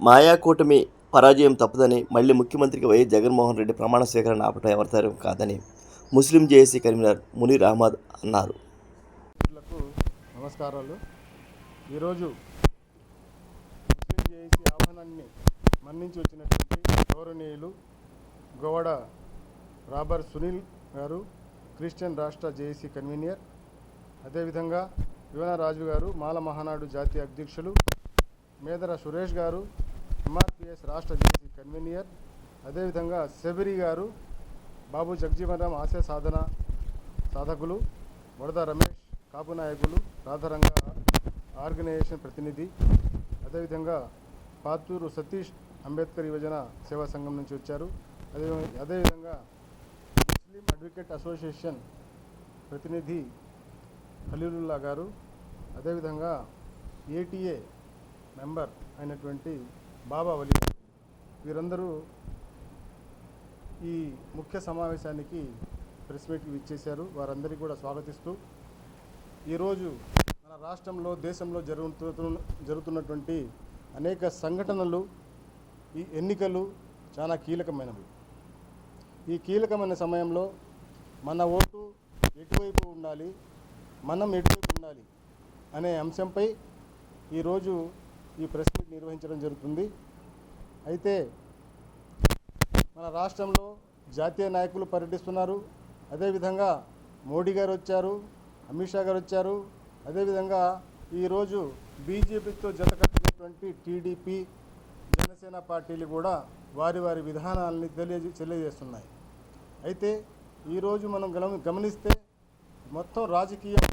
మాయా కూటమి పరాజయం తప్పదని మళ్ళీ ముఖ్యమంత్రికి వైఎస్ జగన్మోహన్ రెడ్డి ప్రమాణ స్వీకరణ ఆపటం ఎవరితరం కాదని ముస్లిం జేఏసీ కన్వీనర్ మునీర్ అహ్మద్ అన్నారు. నమస్కారాలు. ఈరోజు ముస్లిం జేఏసీ ఆహ్వానాన్ని మన్నించి వచ్చినటువంటి గౌరవనీయులు గోవడ రాబర్ సునీల్ గారు క్రిస్టియన్ రాష్ట్ర జేఏసీ కన్వీనియర్ అదేవిధంగా యువన రాజు గారు మాల మహానాడు జాతీయ అధ్యక్షులు మేదర సురేష్ గారు ఎంఆర్పిఎస్ రాష్ట్ర జేఏసీ కన్వీనియర్. అదేవిధంగా శబరి గారు బాబు జగజీవన్ రామ్ ఆశయ సాధన సాధకులు వరద రమేష్ కాపు నాయకులు రాధారంగ ఆర్గనైజేషన్ ప్రతినిధి. అదేవిధంగా పాతూరు సతీష్ అంబేద్కర్ యువజన సేవా సంఘం నుంచి వచ్చారు. అదే అదేవిధంగా ముస్లిం అడ్వకేట్ అసోసియేషన్ ప్రతినిధి ఖలీలుల్లా గారు. అదేవిధంగా ఏటీఏ మెంబర్ అయినటువంటి బాబా వలి వీరందరూ ఈ ముఖ్య సమావేశానికి ప్రెస్ మీట్ ఇచ్చేశారు వారందరికీ కూడా స్వాగతిస్తూ ఈరోజు మన రాష్ట్రంలో దేశంలో జరుగుతున్న జరుగుతున్నటువంటి అనేక సంఘటనలు ఈ ఎన్నికలు చాలా కీలకమైనవి. ఈ కీలకమైన సమయంలో మన ఓటు ఎటువైపు ఉండాలి మనం ఎటువైపు ఉండాలి అనే అంశంపై ఈరోజు ఈ ప్రెస్ మీట్ నిర్వహించడం జరుగుతుంది. అయితే మన రాష్ట్రంలో జాతీయ నాయకులు పర్యటిస్తున్నారు. అదేవిధంగా మోడీ గారు వచ్చారు అమిత్ షా గారు వచ్చారు. అదేవిధంగా ఈరోజు బీజేపీతో జత కట్టినటువంటి టీడీపీ జనసేన పార్టీలు కూడా వారి వారి విధానాలని తెలియజే తెలియజేస్తున్నాయి. అయితే ఈరోజు మనం గమ గమనిస్తే మొత్తం రాజకీయం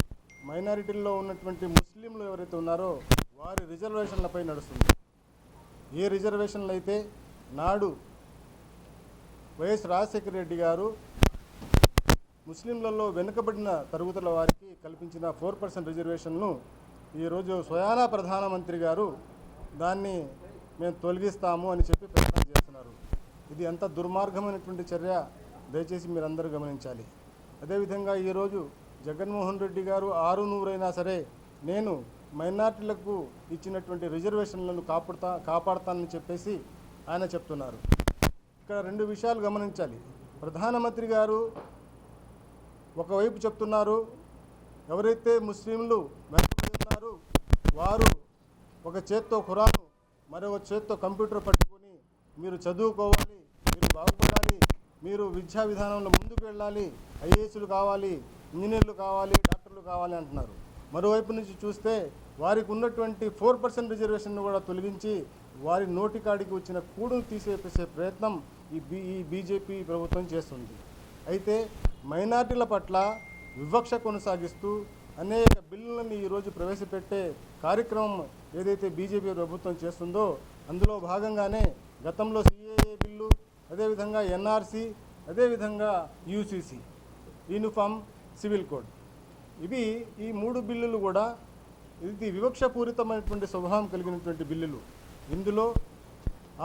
మైనారిటీల్లో ఉన్నటువంటి ముస్లింలు ఎవరైతే ఉన్నారో వారి రిజర్వేషన్లపై నడుస్తుంది. ఏ రిజర్వేషన్లు అయితే నాడు వైఎస్ రాజశేఖర రెడ్డి గారు ముస్లింలలో వెనుకబడిన తరగతుల వారికి కల్పించిన ఫోర్ పర్సెంట్ రిజర్వేషన్ను ఈరోజు స్వయానా ప్రధానమంత్రి గారు దాన్ని మేము తొలగిస్తాము అని చెప్పి ప్రకటన చేస్తున్నారు. ఇది ఎంత దుర్మార్గమైనటువంటి చర్య? దయచేసి మీరందరూ గమనించాలి. అదేవిధంగా ఈరోజు జగన్మోహన్ రెడ్డి గారు ఆరు నూరైనా సరే నేను మైనార్టీలకు ఇచ్చినటువంటి రిజర్వేషన్లను కాపాడుతా కాపాడుతానని చెప్పేసి ఆయన చెప్తున్నారు. ఇక్కడ రెండు విషయాలు గమనించాలి. ప్రధానమంత్రి గారు ఒకవైపు చెప్తున్నారు ఎవరైతే ముస్లింలు వెనకబడి ఉన్నారో వారు ఒక చేత్తో ఖురాను మరొక చేత్తో కంప్యూటర్ పట్టుకొని మీరు చదువుకోవాలి మీరు బాగుపడాలి మీరు విద్యా విధానంలో ముందుకు వెళ్ళాలి ఐఏఎస్లు కావాలి ఇంజనీర్లు కావాలి డాక్టర్లు కావాలి అంటున్నారు. మరోవైపు నుంచి చూస్తే వారికి ఉన్నటువంటి ఫోర్ పర్సెంట్ రిజర్వేషన్ కూడా తొలగించి వారి నోటికాడికి వచ్చిన కూడును తీసేసే ప్రయత్నం ఈ బీ ఈ బీజేపీ ప్రభుత్వం చేస్తుంది. అయితే మైనార్టీల పట్ల వివక్ష కొనసాగిస్తూ అనేక బిల్లులను ఈరోజు ప్రవేశపెట్టే కార్యక్రమం ఏదైతే బీజేపీ ప్రభుత్వం చేస్తుందో అందులో భాగంగానే గతంలో సిఏఏ బిల్లు అదేవిధంగా ఎన్ఆర్సి అదేవిధంగా యూసీసీ యూనిఫామ్ సివిల్ కోడ్. ఇవి ఈ మూడు బిల్లులు కూడా ఇది వివక్షపూరితమైనటువంటి స్వభావం కలిగినటువంటి బిల్లులు. ఇందులో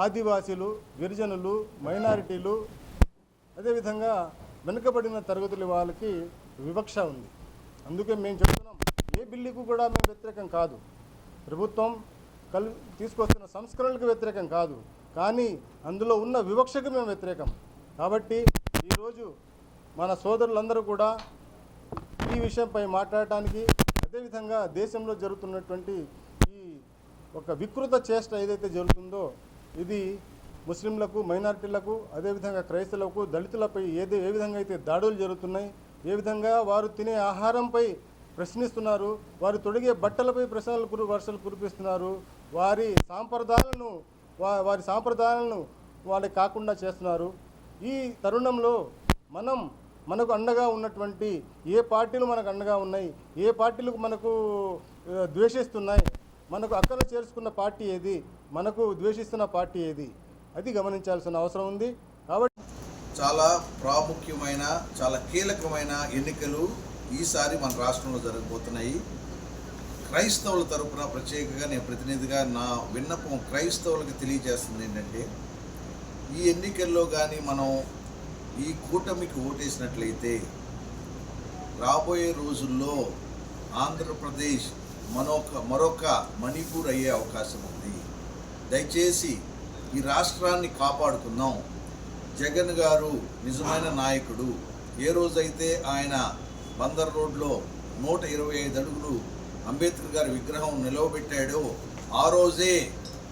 ఆదివాసీలు గిరిజనులు మైనారిటీలు అదేవిధంగా వెనుకబడిన తరగతుల వాళ్ళకి వివక్ష ఉంది. అందుకే మేము చెప్తున్నాం ఏ బిల్లుకు కూడా మేము వ్యతిరేకం కాదు. ప్రభుత్వం కల్ తీసుకొస్తున్న సంస్కరణలకు వ్యతిరేకం కాదు. కానీ అందులో ఉన్న వివక్షకు మేము వ్యతిరేకం. కాబట్టి ఈరోజు మన సోదరులందరూ కూడా విషయంపై మాట్లాడటానికి అదేవిధంగా దేశంలో జరుగుతున్నటువంటి ఈ ఒక వికృత చేష్ట ఏదైతే జరుగుతుందో ఇది ముస్లింలకు మైనారిటీలకు అదేవిధంగా క్రైస్తవులకు దళితులపై ఏది ఏ విధంగా అయితే దాడులు జరుగుతున్నాయి ఏ విధంగా వారు తినే ఆహారంపై ప్రశ్నిస్తున్నారు వారు తొడిగే బట్టలపై ప్రశ్నలు కురు వర్షాలు కురిపిస్తున్నారు వారి సాంప్రదాయాలను వారి సాంప్రదాయాలను వాళ్ళకి కాకుండా చేస్తున్నారు. ఈ తరుణంలో మనం మనకు అండగా ఉన్నటువంటి ఏ పార్టీలు మనకు అండగా ఉన్నాయి ఏ పార్టీలకు మనకు ద్వేషిస్తున్నాయి మనకు అక్కడ చేర్చుకున్న పార్టీ ఏది మనకు ద్వేషిస్తున్న పార్టీ ఏది అది గమనించాల్సిన అవసరం ఉంది. కాబట్టి చాలా ప్రాముఖ్యమైన చాలా కీలకమైన ఎన్నికలు ఈసారి మన రాష్ట్రంలో జరగబోతున్నాయి. క్రైస్తవుల తరపున ప్రత్యేకంగా నేను ప్రతినిధిగా నా విన్నపం క్రైస్తవులకు తెలియజేస్తుంది ఏంటంటే ఈ ఎన్నికల్లో కానీ మనం ఈ కూటమికి ఓటేసినట్లయితే రాబోయే రోజుల్లో ఆంధ్రప్రదేశ్ మరొక మరొక మణిపూర్ అయ్యే అవకాశం ఉంది. దయచేసి ఈ రాష్ట్రాన్ని కాపాడుకుందాం. జగన్ గారు నిజమైన నాయకుడు. ఏ రోజైతే ఆయన బందర్ రోడ్లో నూట ఇరవై ఐదు అడుగులు అంబేద్కర్ గారి విగ్రహం నిలవబెట్టాడో ఆ రోజే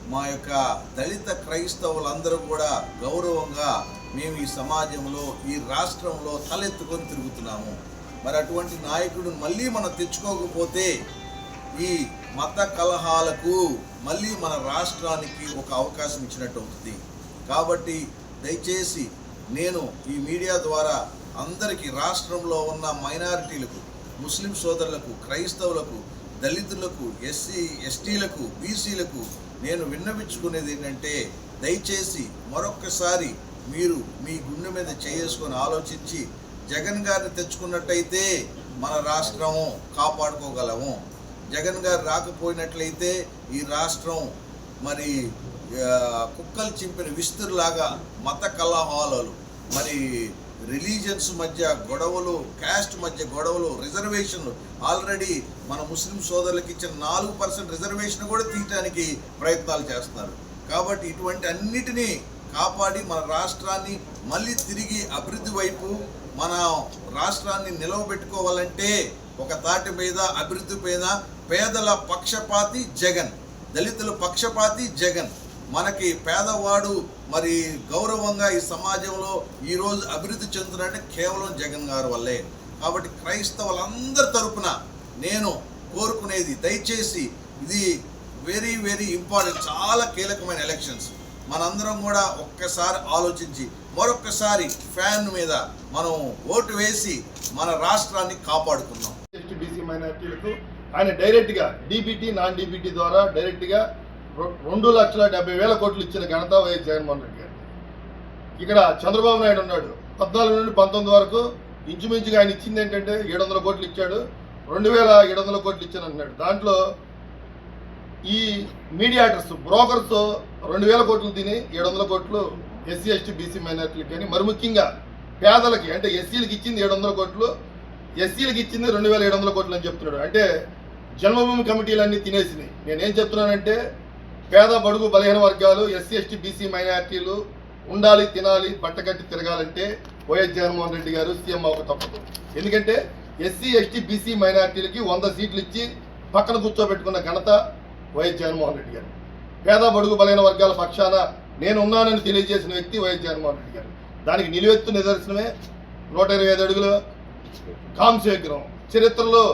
మా యొక్క దళిత క్రైస్తవులందరూ కూడా గౌరవంగా మేము ఈ సమాజంలో ఈ రాష్ట్రంలో తలెత్తుకొని తిరుగుతున్నాము. మరి అటువంటి నాయకుడు మళ్ళీ మనం తెచ్చుకోకపోతే ఈ మత కలహాలకు మళ్ళీ మన రాష్ట్రానికి ఒక అవకాశం ఇచ్చినట్టు అవుతుంది. కాబట్టి దయచేసి నేను ఈ మీడియా ద్వారా అందరికీ రాష్ట్రంలో ఉన్న మైనారిటీలకు ముస్లిం సోదరులకు క్రైస్తవులకు దళితులకు ఎస్సీ ఎస్టీలకు బీసీలకు నేను విన్నవించుకునేది ఏంటంటే దయచేసి మరొక్కసారి మీరు మీ గుండె మీద చేసుకొని ఆలోచించి జగన్ గారిని తెచ్చుకున్నట్టయితే మన రాష్ట్రం కాపాడుకోగలము. జగన్ గారు రాకపోయినట్లయితే ఈ రాష్ట్రం మరి కుక్కలు చింపిన విస్తురులాగా మత కలహాలలు మరి రిలీజియన్స్ మధ్య గొడవలు క్యాస్ట్ మధ్య గొడవలు రిజర్వేషన్లు ఆల్రెడీ మన ముస్లిం సోదరులకు ఇచ్చిన నాలుగు పర్సెంట్ రిజర్వేషన్ కూడా తీయటానికి ప్రయత్నాలు చేస్తున్నారు. కాబట్టి ఇటువంటి అన్నిటినీ కాపాడి మన రాష్ట్రాన్ని మళ్ళీ తిరిగి అభివృద్ధి వైపు మన రాష్ట్రాన్ని నిలవబెట్టుకోవాలంటే ఒక తాటి మీద అభివృద్ధి మీద పేదల పక్షపాతి జగన్ దళితుల పక్షపాతి జగన్. మనకి పేదవాడు మరి గౌరవంగా ఈ సమాజంలో ఈరోజు అభివృద్ధి చెందుతున్నాడంటే కేవలం జగన్ గారు వల్లే. కాబట్టి క్రైస్తవులందరి తరపున నేను కోరుకునేది దయచేసి ఇది వెరీ వెరీ ఇంపార్టెంట్ చాలా కీలకమైన ఎలక్షన్స్ మనందరం కూడా ఒక్కసారి ఆలోచించి మరొక్కసారి ఫ్యాన్ మీద మనం ఓటు వేసి మన రాష్ట్రాన్ని కాపాడుకున్నాం బీసీ మైనార్టీలకు ఆయన డైరెక్ట్గా డీబీటీ నాన్ డీబీటీ ద్వారా డైరెక్ట్గా రెండు లక్షల డెబ్బై వేల కోట్లు ఇచ్చిన ఘనత వైఎస్ జగన్మోహన్ రెడ్డి గారు. ఇక్కడ చంద్రబాబు నాయుడు ఉన్నాడు. పద్నాలుగు నుండి పంతొమ్మిది వరకు ఇంచుమించుగా ఆయన ఇచ్చింది ఏంటంటే ఏడు వందల కోట్లు ఇచ్చాడు. రెండు వేల ఏడు వందల కోట్లు ఇచ్చాను అంటున్నాడు. దాంట్లో ఈ మీడియాటర్స్ బ్రోకర్స్ రెండు వేల కోట్లు తిని ఏడు వందల కోట్లు ఎస్సీ ఎస్టీ బీసీ మైనార్టీలకు కానీ మరి ముఖ్యంగా పేదలకి అంటే ఎస్సీలకు ఇచ్చింది ఏడు వందల కోట్లు ఎస్సీలకు ఇచ్చింది రెండు వేల ఏడు వందల కోట్లు అని చెప్తున్నాడు. అంటే జన్మభూమి కమిటీలన్నీ తినేసినాయి. నేనేం చెప్తున్నానంటే పేద బడుగు బలహీన వర్గాలు ఎస్సీ ఎస్టీ బీసీ మైనార్టీలు ఉండాలి తినాలి బట్టకట్టి తిరగాలంటే వైఎస్ జగన్మోహన్ రెడ్డి గారు సీఎం అవ్వక తప్పదు. ఎందుకంటే ఎస్సీ ఎస్టీ బీసీ మైనార్టీలకి వంద సీట్లు ఇచ్చి పక్కన కూర్చోబెట్టుకున్న ఘనత వైఎస్ జగన్మోహన్ రెడ్డి గారు. పేద బడుగు బలైన వర్గాల పక్షాన నేను ఉన్నానని తెలియజేసిన వ్యక్తి వైఎస్ జగన్మోహన్ రెడ్డి గారు. దానికి నిలువెత్తు నిదర్శనమే నూట ఇరవై ఐదు అడుగులు కాంశేగ్రం చరిత్రలో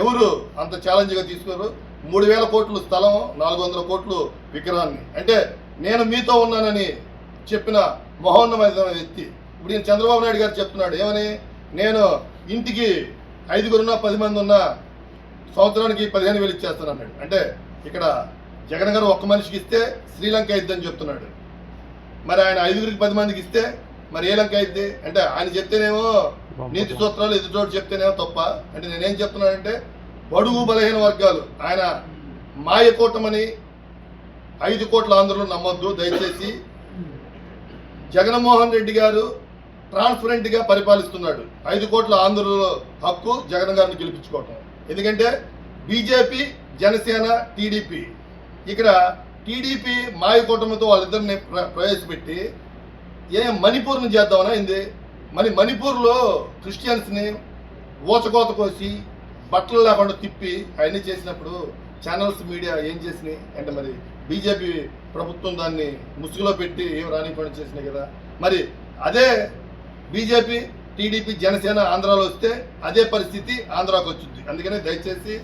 ఎవరు అంత ఛాలెంజ్గా తీసుకున్నారు మూడు వేల కోట్లు స్థలం నాలుగు వందల కోట్లు విగ్రహాన్ని. అంటే నేను మీతో ఉన్నానని చెప్పిన మహోన్నమైన వ్యక్తి. ఇప్పుడు నేను చంద్రబాబు నాయుడు గారు చెప్తున్నాడు ఏమని? నేను ఇంటికి ఐదుగురున్నా పది మంది ఉన్నా సంవత్సరానికి పదిహేను వేలు ఇచ్చేస్తాను అన్నాడు. అంటే ఇక్కడ జగన్ గారు ఒక్క మనిషికి ఇస్తే శ్రీలంక అయిద్దని చెప్తున్నాడు. మరి ఆయన ఐదుగురికి పది మందికి ఇస్తే మరి ఏ లంక అయింది అంటే ఆయన చెప్తేనేమో నీతి సూత్రాలు ఎదుటోడు చెప్తేనేమో తప్ప. అంటే నేనేం చెప్తున్నానంటే బడుగు బలహీన వర్గాలు ఆయన మాయ కూటమని ఐదు కోట్ల ఆంధ్రులు నమ్మొద్దు. దయచేసి జగన్మోహన్ రెడ్డి గారు ట్రాన్స్పరెంట్గా పరిపాలిస్తున్నాడు. ఐదు కోట్ల ఆంధ్రుల హక్కు జగన్ గారిని గెలిపించుకోవటం. ఎందుకంటే బీజేపీ జనసేన టీడీపీ. ఇక్కడ టీడీపీ మాయ కూటమితో వాళ్ళిద్దరిని ప్ర- ప్రవేశపెట్టి ఏ మణిపూర్ని చేద్దామని అయింది మరి మణిపూర్లో క్రిస్టియన్స్ని ఊచకోత కోసి బట్టలు లేకుండా తిప్పి అవన్నీ చేసినప్పుడు ఛానల్స్ మీడియా ఏం చేసినాయి? అంటే మరి బీజేపీ ప్రభుత్వం దాన్ని ముసుగులో పెట్టి ఏం రానికుండా చేసినాయి కదా? మరి అదే బీజేపీ టీడీపీ జనసేన ఆంధ్రాలో వస్తే అదే పరిస్థితి ఆంధ్రాకు వచ్చింది అందుకనే దయచేసి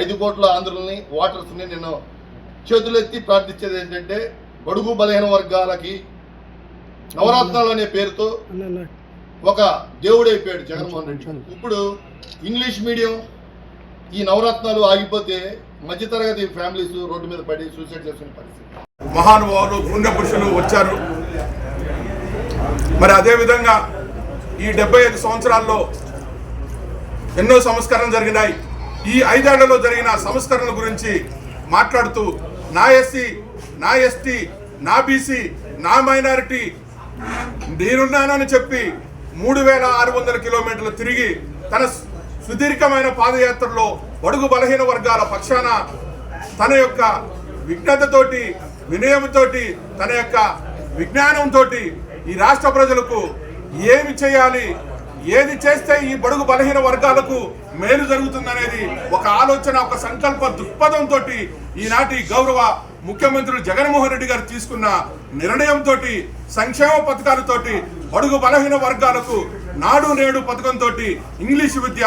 ఐదు కోట్ల ఆంధ్రుల్ని ఓటర్స్ని నేను చేతులెత్తి ప్రార్థించేది ఏంటంటే బడుగు బలహీన వర్గాలకి నవరత్నాలు అనే పేరుతో ఒక దేవుడైపోయాడు జగన్మోహన్ రెడ్డి. ఇప్పుడు ఇంగ్లీష్ మీడియం ఈ నవరత్నాలు ఆగిపోతే మధ్యతరగతి ఫ్యామిలీస్ రోడ్డు మీద పడి సూసైడ్ చేసుకునే పరిస్థితి. మహానుభావులు పుణ్య పురుషులు వచ్చారు. మరి అదేవిధంగా ఈ డెబ్బై ఐదు సంవత్సరాల్లో ఎన్నో సంస్కరణ జరిగినాయి. ఈ ఐదేళ్ళలో జరిగిన సంస్కరణల గురించి మాట్లాడుతూ నా ఎస్సీ నా ఎస్టీ నా బీసీ నా మైనారిటీ నేనున్నానని చెప్పి మూడు వేల ఆరు వందల కిలోమీటర్లు తిరిగి తన సుదీర్ఘమైన పాదయాత్రలో బడుగు బలహీన వర్గాల పక్షాన తన యొక్క విఘ్నతతోటి వినయంతోటి తన యొక్క విజ్ఞానంతో ఈ రాష్ట్ర ప్రజలకు ఏమి చేయాలి ఏది చేస్తే ఈ బడుగు బలహీన వర్గాలకు మేలు జరుగుతుందనేది ఒక ఆలోచన ఒక సంకల్ప దృక్పథంతో ఈనాటి గౌరవ ముఖ్యమంత్రులు జగన్మోహన్ రెడ్డి గారు తీసుకున్న నిర్ణయంతో సంక్షేమ పథకాలతోటి బడుగు బలహీన వర్గాలకు నాడు నేడు పథకంతో ఇంగ్లీష్ విద్య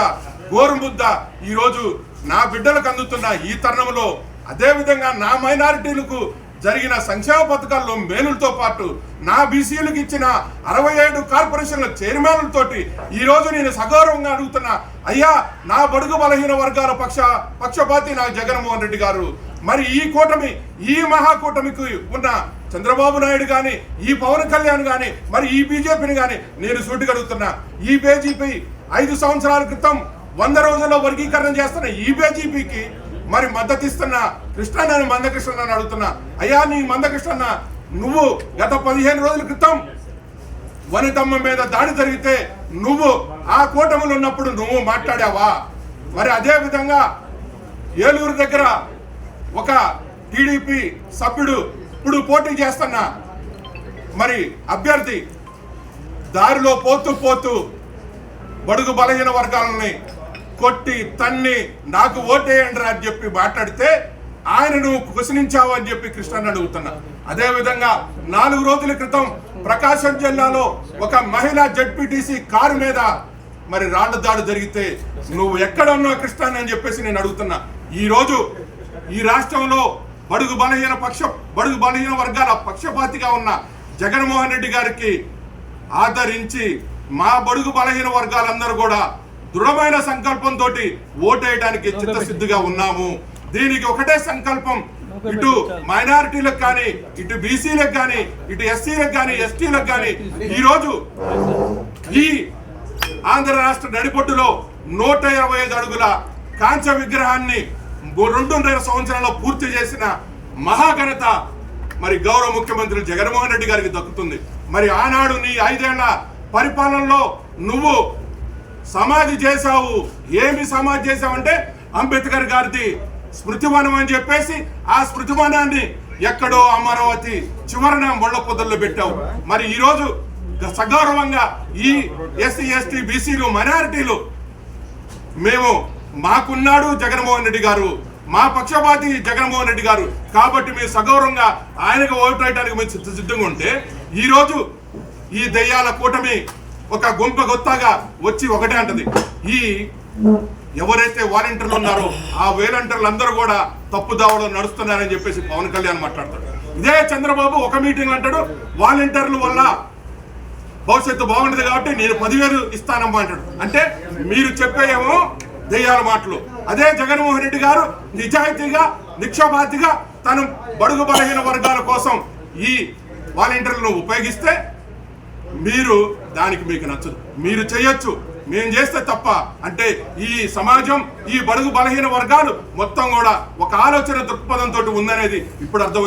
గోరుముద్ద ఈరోజు నా బిడ్డలకు అందుతున్న ఈ తరుణంలో అదేవిధంగా నా మైనారిటీలకు జరిగిన సంక్షేమ పథకాల్లో మేలులతో పాటు నా బీసీలకు ఇచ్చిన అరవై ఏడు కార్పొరేషన్ల చైర్మన్లతోటి ఈ రోజు నేను సగౌరవంగా అడుగుతున్నా అయ్యా నా బడుగు బలహీన వర్గాల పక్ష పక్షపాతి నా జగన్మోహన్ రెడ్డి గారు. మరి ఈ కూటమి ఈ మహాకూటమికి ఉన్న చంద్రబాబు నాయుడు గాని ఈ పవన్ కళ్యాణ్ గాని మరి ఈ బీజేపీని గాని నేను సూటిగడుగుతున్నా ఈ బీజేపీ ఐదు సంవత్సరాల క్రితం వంద రోజుల్లో వర్గీకరణ చేస్తున్న ఈ బీజేపీకి మరి మద్దతు కృష్ణ నేను మందకృష్ణ అని అడుగుతున్నా. అయ్యా నీ మందకృష్ణ నువ్వు గత పదిహేను రోజుల క్రితం వనితమ్మ మీద దాడి జరిగితే నువ్వు ఆ కూటమిలో ఉన్నప్పుడు నువ్వు మాట్లాడావా? మరి అదే విధంగా ఏలూరు దగ్గర ఒక టీడీపీ సభ్యుడు ఇప్పుడు పోటీ చేస్తున్న. మరి అభ్యర్థి దారిలో పోతూ పోతూ బడుగు బలహీన వర్గాలని కొట్టి తన్ని నాకు ఓటేయండి అని చెప్పి మాట్లాడితే ఆయన నువ్వు కుసనించావు అని చెప్పి కృష్ణని అడుగుతున్నా. అదే విధంగా నాలుగు రోజుల క్రితం ప్రకాశం జిల్లాలో ఒక మహిళా జడ్పీటీసీ కారు మీద మరి రాళ్ళ దాడి జరిగితే నువ్వు ఎక్కడ ఉన్నావు కృష్ణని అని చెప్పేసి నేను అడుగుతున్నా. ఈ రోజు ఈ రాష్ట్రంలో బడుగు బలహీన పక్ష బడుగు బలహీన వర్గాల పక్షపాతిగా ఉన్న జగన్మోహన్ రెడ్డి గారికి ఆదరించి మా బడుగు బలహీన వర్గాలందరూ కూడా దృఢమైన సంకల్పంతో ఓటేయడానికి చిత్తశుద్ధిగా ఉన్నాము. దీనికి ఒకటే సంకల్పం. ఇటు మైనారిటీలకు కానీ ఇటు బీసీలకు కానీ ఇటు ఎస్సీలకు కానీ ఎస్టీలకు కానీ ఈ రోజు ఈ ఆంధ్ర రాష్ట్ర నడిపొట్టులో నూట ఇరవై ఐదు అడుగుల కాంచ విగ్రహాన్ని రెండున్నర సంవత్సరాల్లో పూర్తి చేసిన మహాఘనత మరి గౌరవ ముఖ్యమంత్రి జగన్మోహన్ రెడ్డి గారికి దక్కుతుంది. మరి ఆనాడు నీ ఐదేళ్ళ పరిపాలనలో నువ్వు సమాధి చేశావు. ఏమి సమాధి చేశావంటే అంబేద్కర్ గారిది స్మృతివనం అని చెప్పేసి ఆ స్మృతివనాన్ని ఎక్కడో అమరావతి చివరన ముళ్ళ పొదల్లో పెట్టావు. మరి ఈరోజు సగౌరవంగా ఈ ఎస్సీ ఎస్టీ బీసీలు మైనారిటీలు మేము మాకున్నాడు జగన్మోహన్ రెడ్డి గారు మా పక్షపాతి జగన్మోహన్ రెడ్డి గారు. కాబట్టి మేము సగౌరవంగా ఆయనకు ఓటు వేయడానికి మేము సిద్ధంగా ఉంటే ఈరోజు ఈ దయ్యాల కూటమి ఒక గుంప గొత్తగా వచ్చి ఒకటే అంటది. ఈ ఎవరైతే వాలంటీర్లు ఉన్నారో ఆ వాలంటీర్లు అందరూ కూడా తప్పుదావడం నడుస్తున్నారని చెప్పేసి పవన్ కళ్యాణ్ మాట్లాడతాడు. ఇదే చంద్రబాబు ఒక మీటింగ్ అంటాడు వాలంటీర్ల వల్ల భవిష్యత్తు బాగుండదు కాబట్టి నేను పదివేలు ఇస్తానమ్మా అంటాడు. అంటే మీరు చెప్పేయేమో దెయ్యాల మాటలు. అదే జగన్మోహన్ రెడ్డి గారు నిజాయితీగా నిక్షపాతిగా తను బడుగు బలహీన వర్గాల కోసం ఈ వాలంటీర్లను ఉపయోగిస్తే మీరు దానికి మీకు నచ్చదు. మీరు చేయొచ్చు. మేము చేస్తే తప్ప. అంటే ఈ సమాజం ఈ బడుగు బలహీన వర్గాలు మొత్తం కూడా ఒక ఆలోచన దృక్పథంతో ఉందనేది ఇప్పుడు అర్థమవుతుంది.